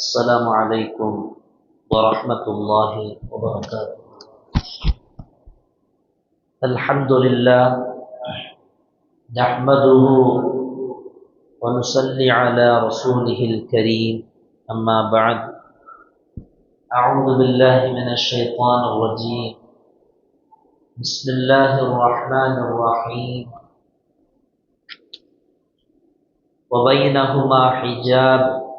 السلام عليكم ورحمة الله وبركاته. الحمد لله نحمده ونصلي على رسوله الكريم. أما بعد أعوذ بالله من الشيطان الرجيم. بسم الله الرحمن الرحيم. وبينهما حجاب.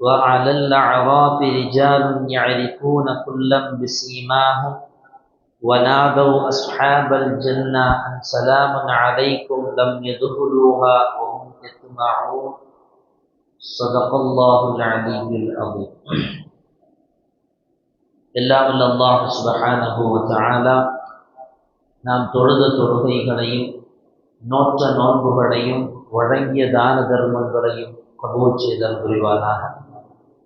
وعلى الأعراف رجال يعرفون كلا بسيماهم ونادوا أصحاب الجنة أن سلام عليكم لم يدخلوها وهم يطمعون صدق الله العلي العظيم எல்லாம் வல்ல அல்லாஹ் சுபஹானஹு வ தஆலா நாம் தொழுத தொழுகைகளையும் நோற்ற நோன்புகளையும் வழங்கிய தான தர்மங்களையும் கபூல் செய்தல் புரிவானாக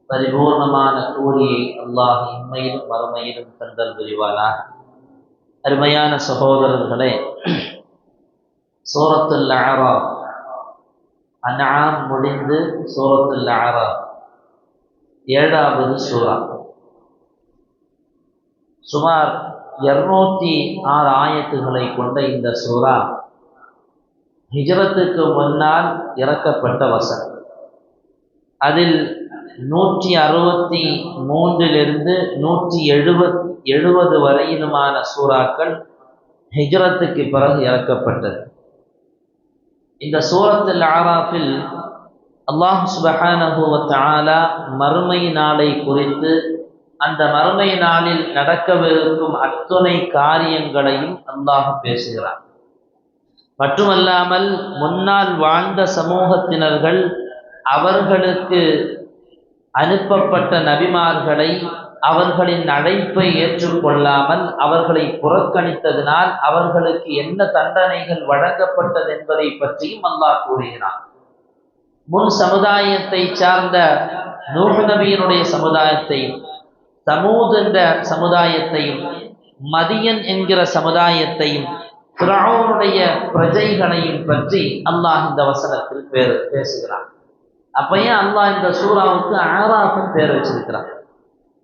பரிபூர்ணமான கூலியை அல்லாஹ் இம்மையிலும் மறுமையிலும் தந்தல் புரிவானாக. அருமையான சகோதரர்களே சூரத்துல் ஆரா அன்ஆம் முடிந்து சூரத்துல் ஆரா ஏழாவது சூரா. சுமார் இருநூத்தி ஆறு ஆயத்துகளை கொண்ட இந்த சூரா ஹிஜரத்துக்கு முன்னால் இறக்கப்பட்ட வசனம். அதில் நூற்றி அறுபத்தி மூன்றிலிருந்து நூற்றி எழுபத் எழுபது வரையிலுமான சூறாக்கள் ஹிஜ்ரத்துக்கு பிறகு இறக்கப்பட்டது. இந்த சூரத்தில் ஆராஃபில் அல்லாஹ் சுபஹானஹுவ மறுமை நாளை குறித்து அந்த மறுமை நாளில் நடக்கவிருக்கும் அத்துணை காரியங்களையும் அல்லாஹ் பேசுகிறார் மட்டுமல்லாமல் முன்னால் வாழ்ந்த சமூகத்தினர்கள் அவர்களுக்கு அனுப்பப்பட்ட நபிமார்களை அவர்களின் அழைப்பை ஏற்றுக்கொள்ளாமல் அவர்களை புறக்கணித்ததினால் அவர்களுக்கு என்ன தண்டனைகள் வழங்கப்பட்டது என்பதை பற்றியும் அல்லாஹ் கூறுகிறான். முன் சமுதாயத்தை சார்ந்த நூஹ் நபியினுடைய சமுதாயத்தையும் தமூத் என்ற சமுதாயத்தையும் மதியன் என்கிற சமுதாயத்தையும் பிரஜைகளையும் பற்றி அல்லாஹ் இந்த வசனத்தில் பேர் பேசுகிறான். அப்பயும் அல்லாஹ் இந்த சூறாவுக்கு ஆராஃப்னு பேர் வச்சிருக்கிறான்.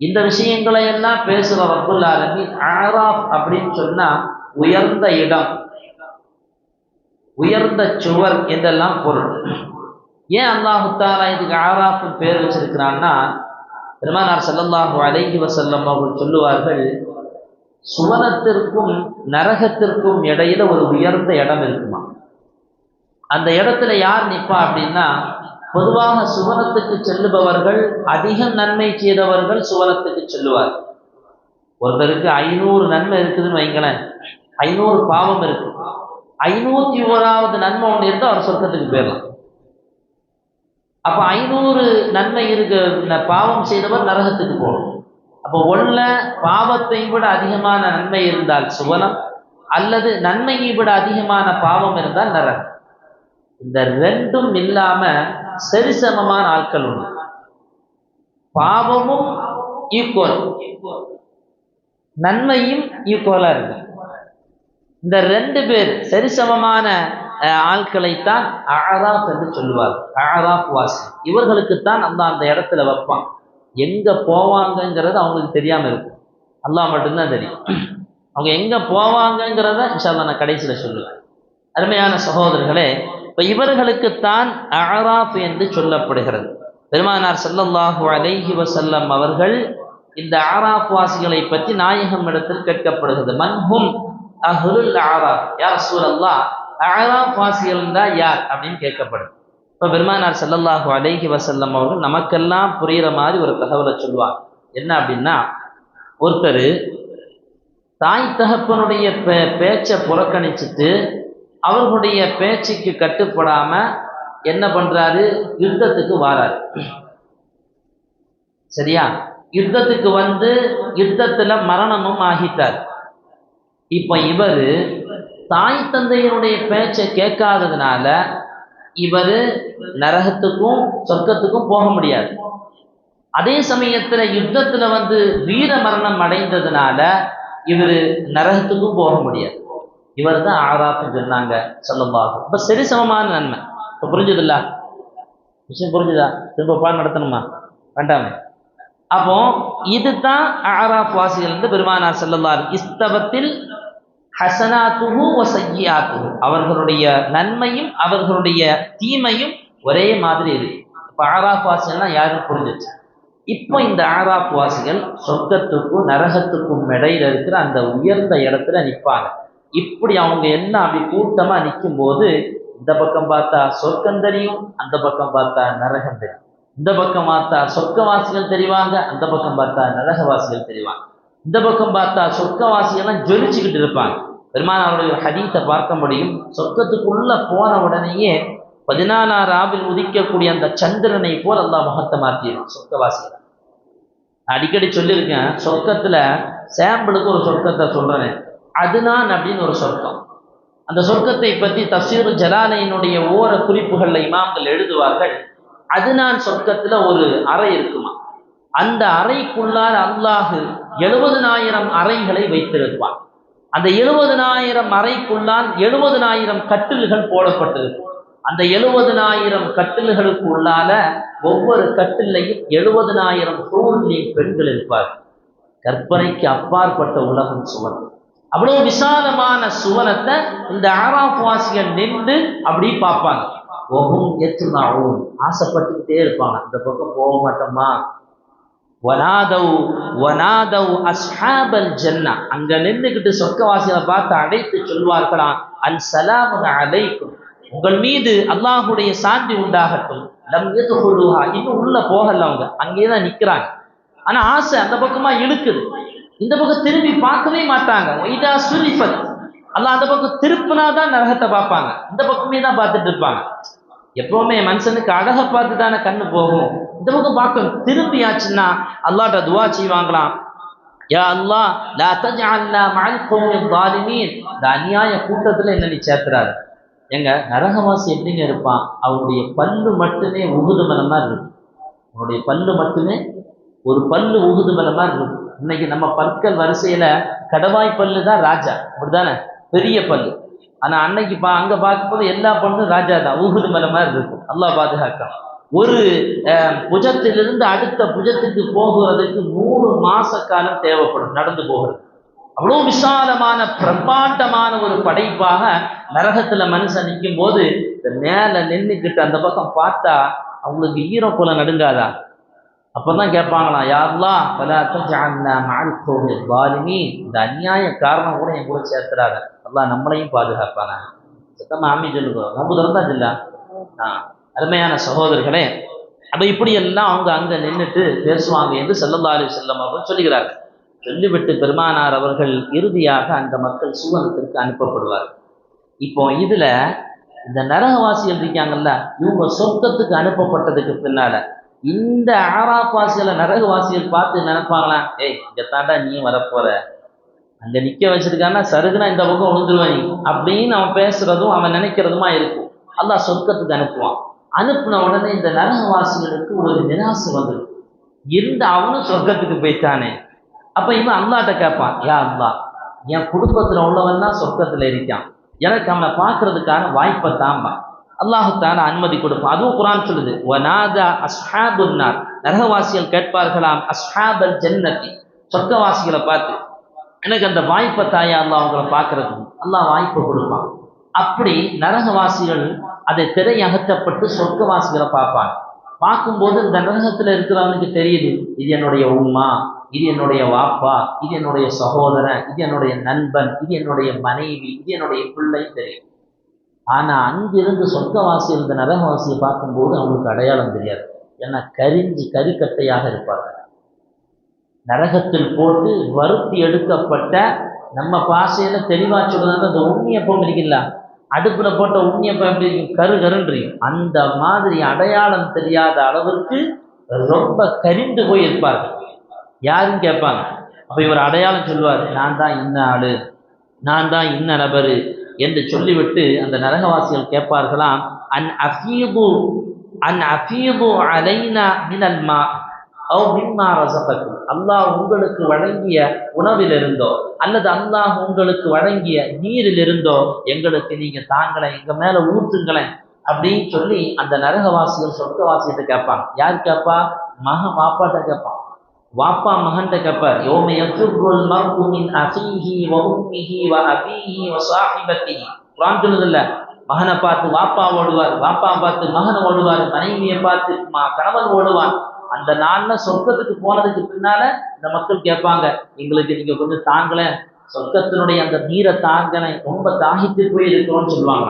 இந்த விஷயங்களை எல்லாம் பேசுகிற ரப்புல் ஆராஃப் அப்படின்னு சொன்னா உயர்ந்த இடம் உயர்ந்த சுவர் இதெல்லாம் பொருள். ஏன் அல்லாஹு இதுக்கு ஆராஃப் பேர் வச்சிருக்கிறான்னா பெருமானார் செல்லல்லாஹு அலைஹி வசல்லம் அவர்கள் சொல்லுவார்கள் சுவனத்திற்கும் நரகத்திற்கும் இடையில ஒரு உயர்ந்த இடம் இருக்குமா? அந்த இடத்துல யார் நிற்பா அப்படின்னா பொதுவாக சுவனத்துக்கு செல்லுபவர்கள் அதிக நன்மை செய்தவர்கள் சுவனத்துக்கு செல்லுவார். ஒருத்தருக்கு ஐநூறு நன்மை இருக்குதுன்னு வைங்களேன். ஐநூறு பாவம் இருக்கு. ஐநூத்தி ஓராவது நன்மை ஒன்று இருந்தால் அவர் சொர்க்கத்துக்கு போயிடலாம். அப்போ ஐநூறு நன்மை இருக்க பாவம் செய்தவர் நரகத்துக்கு போகணும். அப்போ ஒன்றில் பாவத்தை விட அதிகமான நன்மை இருந்தால் சுவனம் அல்லது நன்மையை விட அதிகமான பாவம் இருந்தால் நரகம். இந்த ரெண்டும் இல்லாம சரிசமமான ஆட்கள் உண்டு. பாவமும் ஈக்குவல் நன்மையும் ஈக்குவலாக இருக்கு. இந்த ரெண்டு பேர் சரிசமமான ஆட்களைத்தான் அழராப் என்று சொல்லுவார். அழராப் வாசி. இவர்களுக்குத்தான் அந்த அந்த இடத்துல வைப்பான். எங்க போவாங்கங்கிறது அவங்களுக்கு தெரியாம இருக்கும். அல்லா மட்டும்தான் தெரியும். அவங்க எங்க போவாங்கங்கிறத இன்ஷால்லா நான் கடைசியில சொல்லுவேன். அருமையான சகோதரர்களே இப்போ இவர்களுக்குத்தான் அழராப் என்று சொல்லப்படுகிறது. பெருமானார் சல்லல்லாஹு அலைஹி வசல்லம் அவர்கள் இந்த ஆராப் வாசிகளை பற்றி நாயகம் இடத்தில் கேட்கப்படுகிறது. மன்ஹும் அஹுல் ஆராப் யார் சூழல்லா ஆராப் வாசிகள் தான் யார் அப்படின்னு கேட்கப்படுது இப்போ பெருமானார் சல்லல்லாஹு அலைஹி வசல்லம் அவர்கள் நமக்கெல்லாம் புரிகிற மாதிரி ஒரு தகவலை சொல்லுவாங்க. என்ன அப்படின்னா ஒருத்தர் தாய் தகப்பனுடைய பே பேச்சை புறக்கணிச்சுட்டு அவர்களுடைய பேச்சுக்கு கட்டுப்படாம என்ன பண்றாரு? யுத்தத்துக்கு வாராரு. சரியா? யுத்தத்துக்கு வந்து யுத்தத்துல மரணமும் ஆகிட்டார். இப்ப இவர் தாய் தந்தையினுடைய பேச்சை கேட்காததுனால இவர் நரகத்துக்கும் சொர்க்கத்துக்கும் போக முடியாது. அதே சமயத்துல யுத்தத்துல வந்து வீர மரணம் அடைந்ததுனால இவர் நரகத்துக்கும் போக முடியாது. இவர் தான் ஆராப்னு சொன்னாங்க சொல்லும்பாக. இப்போ சரி சமமான நன்மை. இப்போ புரிஞ்சுதுல்ல? விஷயம் புரிஞ்சுதா? திரும்ப பாடம் நடத்தணுமா? வேண்டாமே. அப்போ இதுதான் ஆராப் வாசிகள் வந்து பெருமானார் செல்லல்லார் இஸ்தவத்தில் ஹசனாத்துஹு வசையாத்துஹு அவர்களுடைய நன்மையும் அவர்களுடைய தீமையும் ஒரே மாதிரி இருக்கு. இப்போ ஆராப் வாசிகள்லாம் யாரும் புரிஞ்சிச்சு? இப்போ இந்த ஆராப் வாசிகள் சொர்க்கத்துக்கும் நரகத்துக்கும் இடையில இருக்கிற அந்த உயர்ந்த இடத்துல நிற்பாங்க இப்படி அவங்க என்ன அப்படி கூட்டமா நிற்கும் போது இந்த பக்கம் பார்த்தா சொர்க்கம் தெரியும் அந்த பக்கம் பார்த்தா நரகம் தெரியும். இந்த பக்கம் பார்த்தா சொர்க்கவாசிகள் தெரிவாங்க அந்த பக்கம் பார்த்தா நரகவாசிகள் தெரிவாங்க. இந்த பக்கம் பார்த்தா சொர்க்கவாசிகள்லாம் ஜொலிச்சுக்கிட்டு இருப்பாங்க. பெருமான் அவருடைய ஹதீத்தை பார்க்க முடியும். சொர்க்கத்துக்குள்ள போன உடனேயே பதினாலாறு ஆவில் உதிக்கக்கூடிய அந்த சந்திரனை போல் அல்லா முகத்தை மாற்றிடும் சொர்க்கவாசிகள் அடிக்கடி சொல்லியிருக்கேன் சொர்க்கத்துல சாம்பிளுக்கு ஒரு சொர்க்கத்தை சொல்றேன். அதுனான் அப்படின்னு ஒரு சொர்க்கம். அந்த சொர்க்கத்தை பற்றி தஃசீர் ஜலாலையினுடைய ஓர குறிப்புகளில் இமாம்கள் எழுதுவார்கள். அதுனான் சொர்க்கத்துல ஒரு அறை இருக்குமா? அந்த அறைக்குள்ளால் அல்லாஹு எழுபதனாயிரம் அறைகளை வைத்திருப்பான். அந்த எழுபதனாயிரம் அறைக்குள்ளால் எழுபதனாயிரம் கட்டில்கள் போடப்பட்டிருக்கும். அந்த எழுபதனாயிரம் கட்டில்களுக்கு உள்ளால ஒவ்வொரு கட்டிலையும் எழுபதனாயிரம் ஹூர்லி பெண்கள் இருப்பார் கற்பனைக்கு அப்பாற்பட்ட உலகம் சுவர். அவ்வளவு விசாலமான சுவனத்தை இந்த ஆராப் வாசிகள் நின்று அப்படி பார்ப்பாங்க. ஒகும் எத்துனாவும் ஆசைப்பட்டுக்கிட்டே இருப்பாங்க. இந்த பக்கம் போக மாட்டோமா? வனாதவ் வனாதவ் அஸ்ஹாபல் ஜன்னா. அங்க நின்றுக்கிட்டு சொர்க்கவாசிகளை பார்த்து அழைத்து சொல்வார்களாம் அல் சலாம் அலைக்கும். உங்கள் மீது அல்லாஹுடைய சாந்தி உண்டாகட்டும். லம் எது இன்னும் உள்ள போகல அவங்க. அங்கேயே தான் நிக்கிறாங்க. ஆனா ஆசை அந்த பக்கமா இழுக்குது. இந்த பக்கம் திரும்பி பார்க்கவே மாட்டாங்க. வைதா சுரிஃபத் அல்லாஹ் அந்த பக்கம் திருப்பினா தான் நரகத்தை பார்ப்பாங்க. இந்த பக்கமே தான் பார்த்துட்டு இருப்பாங்க. எப்பவுமே மனுஷனுக்கு அழகை பார்த்து தானே கண்ணு போகும். இந்த பக்கம் பார்க்கணும். திரும்பியாச்சுன்னா அல்லாட்ட துவா செய்வாங்களாம். யா அல்லாஹ் லா தஜ்அல்னா மஅல் கௌமி ஸாலிமீன். இந்த அநியாய கூட்டத்துல என்ன நீ சேர்த்துறாரு? எங்க நரகவாசி எப்படிங்க இருப்பான்? அவனுடைய பல்லு மட்டுமே உகுது மலை மாதிரி இருக்கும் அவனுடைய பல்லு மட்டுமே ஒரு பல்லு உகுது மரம் மாதிரி இருக்கும் இன்னைக்கு நம்ம பற்கள் வரிசையில கடவாய் பல்லு தான் ராஜா. அப்படிதானே பெரிய பல்லு. ஆனா அன்னைக்கு பா அங்க பார்க்கும்போது எல்லா பல்லும் ராஜா தான். ஊகுது மலை மாதிரி இருக்கும் அல்லா பாதுகாக்கலாம் ஒரு புஜத்திலிருந்து அடுத்த புஜத்துக்கு போகிறதுக்கு மூணு மாச காலம் தேவைப்படும். நடந்து போகிறது. அவ்வளோ விசாலமான பிரம்மாண்டமான ஒரு படைப்பாக நரகத்துல மனுஷன் நிற்கும் போது இந்த மேல நின்றுக்கிட்டு அந்த பக்கம் பார்த்தா அவங்களுக்கு ஈரக்குலம் நடுங்காதா? அப்பதான் கேட்பாங்களாம் யாரெல்லாம் பல தஜஅல்னா மஅல் கௌமி இந்த அநியாய காரணம் கூட என் கூட சேர்த்துறாங்க அல்லாஹ் நம்மளையும் பாதுகாப்பாங்க சத்தமா ஆமி சொல்லுங்க. நம்பு திறந்தா இல்ல ஆ அருமையான சகோதரர்களே அப்போ இப்படி எல்லாம் அவங்க அங்க நின்னுட்டு பேசுவாங்க என்று ஸல்லல்லாஹு செல்லம் அப்படின்னு அவர்கள் சொல்லுகிறார்கள். சொல்லிவிட்டு பெருமானார் அவர்கள் இறுதியாக அந்த மக்கள் சுவனத்திற்கு அனுப்பப்படுவார். இப்போ இதுல இந்த நரகவாசிகள் இருக்காங்கல்ல இவங்க சொர்க்கத்துக்கு அனுப்பப்பட்டதுக்கு பின்னால இந்த ஆராப்பாசிகளை நரகவாசிகள் பார்த்து நினைப்பாங்களாம் ஏய் இங்க தாண்டா நீ வரப்போற. அங்க நிக்க வச்சிருக்கான்னா சருகுனா இந்த பக்கம் விழுந்துருவாங்க அப்படின்னு அவன் பேசுறதும் அவன் நினைக்கிறதுமா இருக்கும். அல்லாஹ் சொர்க்கத்துக்கு அனுப்புவான். அனுப்புன உடனே இந்த நரகவாசிகளுக்கு ஒரு நிராசை வந்துடும் இருந்த அவனும் சொர்க்கத்துக்கு போயிட்டானே. அப்ப இவன் அல்லாட்ட கேட்பான் யா அல்லா என் குடும்பத்துல உள்ளவன் தான் சொர்க்கத்துல இருக்கான். எனக்கு அவனை பார்க்கறதுக்கான வாய்ப்பை தாம்பா அல்லாஹுத்தான அனுமதி கொடுப்பான் அதுவும் குரான் சொல்லுது வனாதா அஸ்ஹாபுன்னார் நரகவாசிகள் கேட்பார்களாம் அஸ்ஹாபல் ஜன்னதி சொர்க்கவாசிகளை பார்த்து எனக்கு அந்த வாய்ப்பை தாயா அல்லாஹ் அவங்கள பார்க்கறதுக்கு அல்லாஹ் வாய்ப்பை கொடுப்பான். அப்படி நரகவாசிகள் அதை திரை அகற்றப்பட்டு சொர்க்கவாசிகளை பார்ப்பாங்க. பார்க்கும்போது இந்த நரகத்தில் இருக்கிறவனுக்கு தெரியுது இது என்னுடைய உம்மா இது என்னுடைய வாப்பா இது என்னுடைய சகோதரன் இது என்னுடைய நண்பன் இது என்னுடைய மனைவி இது என்னுடைய பிள்ளை தெரியும். ஆனால் அங்கிருந்து சொர்க்கவாசி இருந்த நரகவாசியை பார்க்கும்போது அவங்களுக்கு அடையாளம் தெரியாது. ஏன்னா கரிஞ்சி கறிக்கட்டையாக இருப்பார்கள். நரகத்தில் போட்டு வருத்தி எடுக்கப்பட்ட நம்ம பாசையில தெளிவாக சொல்றது அந்த உண்மையப்பம் இருக்குல்ல அடுப்பில் போட்ட உண்மையப்பம் எப்படி இருக்கும்? கரு கருன்றியும் அந்த மாதிரி அடையாளம் தெரியாத அளவிற்கு ரொம்ப கரிந்து போய் இருப்பார்கள். யாருன்னு கேட்பாங்க? அப்போ இவர் அடையாளம் சொல்லுவார் நான் தான் இன்ன ஆள் நான் தான் இன்ன நபர் என்று சொல்லிவிட்டு அந்த நரகவாசிகள் கேட்பார்களாம் அன் அஃபீபு அன் அஃபீபு அலைனா மினல் அவ் அல்லாஹ் உங்களுக்கு வழங்கிய உணவிலிருந்தோ அல்லது அல்லாஹ் உங்களுக்கு வழங்கிய நீரிலிருந்தோ எங்களுக்கு நீங்க தாங்களேன் எங்க மேல ஊற்றுங்களேன் அப்படின்னு சொல்லி அந்த நரகவாசிகள் சொர்க்கவாசிகிட்ட கேட்பாங்க. யார் கேட்பா? மக மாப்பாட்ட கேட்பான். வாப்பா மகன்கிட்ட கேட்பார் யோம யஃபிருல் மர்உ மின் வ உம்மிஹி வ அபீஹி வ ஸாஹிபத்திஹி குர்ஆன் மகனை பார்த்து வாப்பா ஓடுவார் வாப்பா பார்த்து மகன் ஓடுவார் மனைவியை பார்த்து மா கணவன் ஓடுவான் அந்த நாள்ல சொர்க்கத்துக்கு போனதுக்கு பின்னால இந்த மக்கள் கேட்பாங்க எங்களுக்கு நீங்க கொஞ்சம் தாங்கல சொர்க்கத்தினுடைய அந்த நீரை தாங்கலை ரொம்ப தாகித்து போய் இருக்கிறோம்னு சொல்லுவாங்க.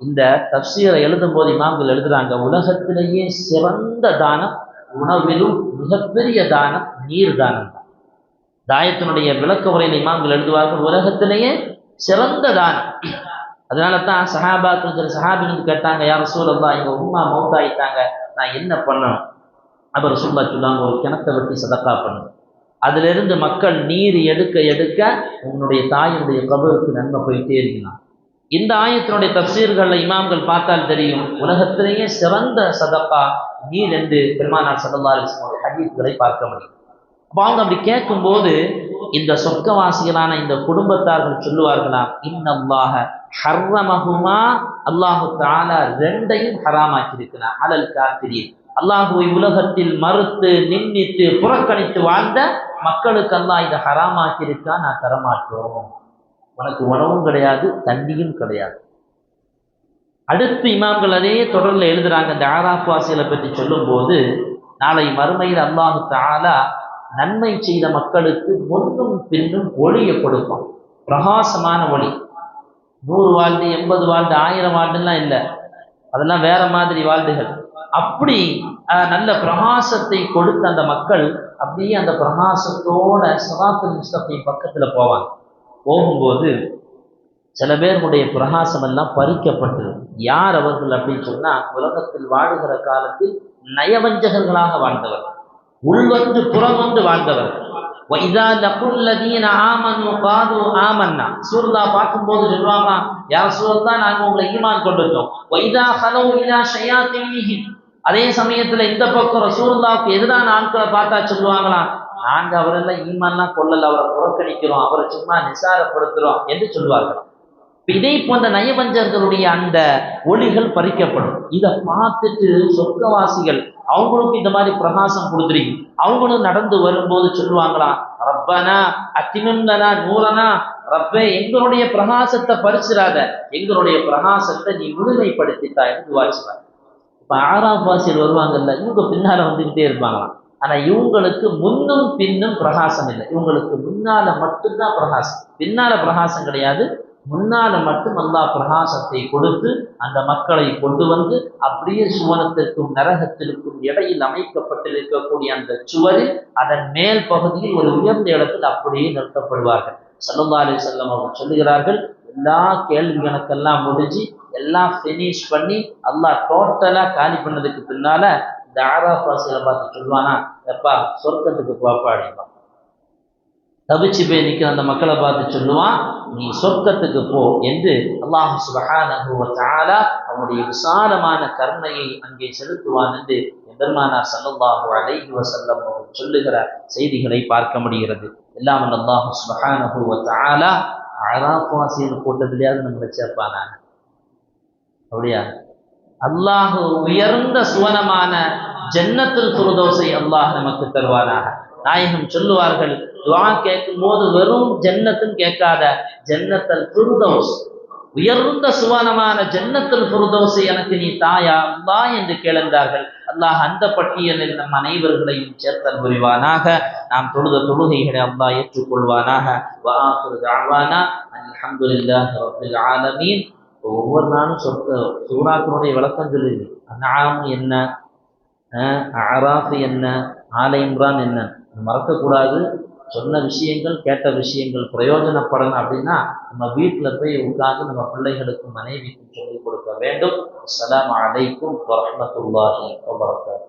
இந்த தப்சீரை எழுதும் போது இமாம்கள் எழுதுறாங்க உலகத்திலேயே சிறந்த தானம் உணவிலும் மிகப்பெரிய தானம் நீர் தானம் தான். தாயத்தினுடைய விளக்க உரையில் இமாம்கள் எழுதுவார்கள் உலகத்திலேயே சிறந்த தானம். அதனால தான் சஹாபாக்கள் சில சஹாபிகள் கேட்டாங்க யார் சூழல்லா எங்க உம்மா மௌத்தாயிட்டாங்க நான் என்ன பண்ணணும்? அவர் சும்மா சொல்லாங்க ஒரு கிணத்தை வெட்டி சதக்கா பண்ணணும். அதிலிருந்து மக்கள் நீர் எடுக்க எடுக்க உன்னுடைய தாயினுடைய கபருக்கு நன்மை போயிட்டே இருக்கலாம் இந்த ஆயத்தினுடைய தப்சீர்களில் இமாம்கள் பார்த்தால் தெரியும் உலகத்திலேயே சிறந்த சதப்பா நீர் என்று பெருமானார் சல்லா அலிஸ்மோட ஹதீஸ்களை பார்க்க முடியும். அப்போ அவங்க அப்படி கேட்கும்போது இந்த சொர்க்கவாசிகளான இந்த குடும்பத்தார்கள் சொல்லுவார்களாம் இன்னல்லாஹ ஹர்ரமகுமா அல்லாஹு தாலா ரெண்டையும் ஹராமாக்கி இருக்கிறான் அலல் காத்திரீர் அல்லாஹுவை உலகத்தில் மறுத்து நிந்தித்து புறக்கணித்து வாழ்ந்த மக்களுக்கு அல்லாஹ் இதை ஹராமாக்கி இருக்கா நான் தரமாட்டோம். உனக்கு உணவும் கிடையாது தண்ணியும் கிடையாது. அடுத்து இமாம்கள் அதே தொடர்ல எழுதுறாங்க இந்த ஆராஃப் வாசிகளை பற்றி சொல்லும்போது நாளை மறுமையில் அல்லாஹு தாலா நன்மை செய்த மக்களுக்கு முன்னும் பின்னும் ஒளியை கொடுப்பான். பிரகாசமான ஒளி. நூறு வாழ்ந்து எண்பது வாழ்ந்து ஆயிரம் வாழ்ந்துலாம் இல்லை. அதெல்லாம் வேற மாதிரி வாழ்ந்துகள். அப்படி நல்ல பிரகாசத்தை கொடுத்த அந்த மக்கள் அப்படியே அந்த பிரகாசத்தோட சதாத்து முஸ்தபை பக்கத்துல போவாங்க. போகும்போது சில பேருடைய பிரகாசம் எல்லாம் பறிக்கப்பட்டது யார் அவர்கள் அப்படின்னு சொன்னால் உலகத்தில் வாழுகிற காலத்தில் நயவஞ்சகர்களாக வாழ்ந்தவர். உள்வந்து புறம் வந்து வாழ்ந்தவர்கள் வைதா லகுல்லதீன ஆமன்னு காது ஆமன்னா சூர்தா பார்க்கும்போது சொல்லுவாமா யார் சூழல் நாங்கள் உங்களை ஈமான் கொண்டுட்டோம். வைதா ஹலோ இலா ஷயா அதே சமயத்தில் இந்த பக்கம் ரசூல்லாவுக்கு எதிரான ஆட்களை பார்த்தா சொல்லுவாங்களாம் நாங்க அவரெல்லாம் ஈமான்லாம் கொள்ளல அவரை புறக்கணிக்கிறோம் அவரை சும்மா நிசாரப்படுத்துறோம் என்று சொல்லுவார்களாம் இதை போன்ற நயவஞ்சர்களுடைய அந்த ஒளிகள் பறிக்கப்படும். இதை பார்த்துட்டு சொர்க்கவாசிகள் அவங்களுக்கும் இந்த மாதிரி பிரகாசம் கொடுத்துருக்கு அவங்களும் நடந்து வரும்போது சொல்லுவாங்களாம் ரப்பனா அத்தினந்தனா நூலனா ரப்பே எங்களுடைய பிரகாசத்தை பறிச்சிடாத எங்களுடைய பிரகாசத்தை நீ முழுமைப்படுத்தித்தா என்று வாச்சுவாங்க இப்ப ஆறாம் வாசிகள் வருவாங்கல்ல இவங்க பின்னால வந்துகிட்டே இருப்பாங்களாம். ஆனா இவங்களுக்கு முன்னும் பின்னும் பிரகாசம் இல்லை. இவங்களுக்கு முன்னால மட்டும்தான் பிரகாசம். பின்னால பிரகாசம் கிடையாது. முன்னால மட்டும் அல்லாஹ் பிரகாசத்தை கொடுத்து அந்த மக்களை கொண்டு வந்து அப்படியே சுவனத்திற்கும் நரகத்திற்கும் இடையில் அமைக்கப்பட்டிருக்கக்கூடிய அந்த சுவரில் அதன் மேல் பகுதியில் ஒரு உயர்ந்த இடத்தில் அப்படியே நிறுத்தப்படுவார்கள். சல்லல்லா அலி செல்லம் அவர்கள் சொல்லுகிறார்கள் எல்லா கேள்வி கணக்கெல்லாம் முடிஞ்சு எல்லாம் ஃபினிஷ் பண்ணி அல்லாஹ் டோட்டலாக காலி பண்ணதுக்கு பின்னால இந்த ஆராஃப் வாசிகளை பார்த்து சொல்லுவானா எப்பா சொர்க்கத்துக்கு போப்பா அப்படின்பா தவிச்சு போய் நிற்கிற அந்த மக்களை பார்த்து சொல்லுவான் நீ சொர்க்கத்துக்கு போ என்று அல்லாஹ் சுபஹானஹு அவனுடைய விசாலமான கருணையை அங்கே செலுத்துவான் என்று எதர்மானா ஸல்லல்லாஹு அலைஹி வசல்லம் அவர்கள் சொல்லுகிற செய்திகளை பார்க்க முடிகிறது. எல்லாம் அல்லாஹு அல்லாஹ் சுபஹானஹு வ தஆலா அராஃப் கூட்டத்திலேயாவது நம்மளை சேர்ப்பானா? அப்படியா? அல்லாஹு உயர்ந்த சுவனமான ஜன்னத்தில் துருதோசை அல்லாஹ் நமக்கு தருவானாக. நாயகம் சொல்லுவார்கள் துவா கேட்கும் போது வெறும் ஜன்னத்துன்னு கேட்காத ஜன்னத்தல் துருதோஸ் உயர்ந்த சுவனமான ஜன்னத்தில் புருதோசை எனக்கு நீ தாயா அல்லா என்று கேளுந்தார்கள். அல்லாஹ் அந்த பட்டியலில் நம் அனைவர்களையும் சேர்த்தல் புரிவானாக. நாம் தொழுத தொழுகைகளை அல்லா ஏற்றுக்கொள்வானாக. வஆஃபிரு தஅவானா ஆலமீன். ஒவ்வொரு நாளும் சொற்க சூறாக்களுடைய விளக்கம் சொல்லுது. அன்ஆம் என்ன அராஃப் என்ன ஆலை இம்ரான் என்ன? மறக்கக்கூடாது. சொன்ன விஷயங்கள் கேட்ட விஷயங்கள் பிரயோஜனப்படணும் அப்படின்னா நம்ம வீட்டில் போய் உட்கார்ந்து நம்ம பிள்ளைகளுக்கும் மனைவிக்கும் சொல்லிக் கொடுக்க வேண்டும். அஸ்ஸலாமு அலைக்கும் வரஹ்மத்துல்லாஹி வரகாத்து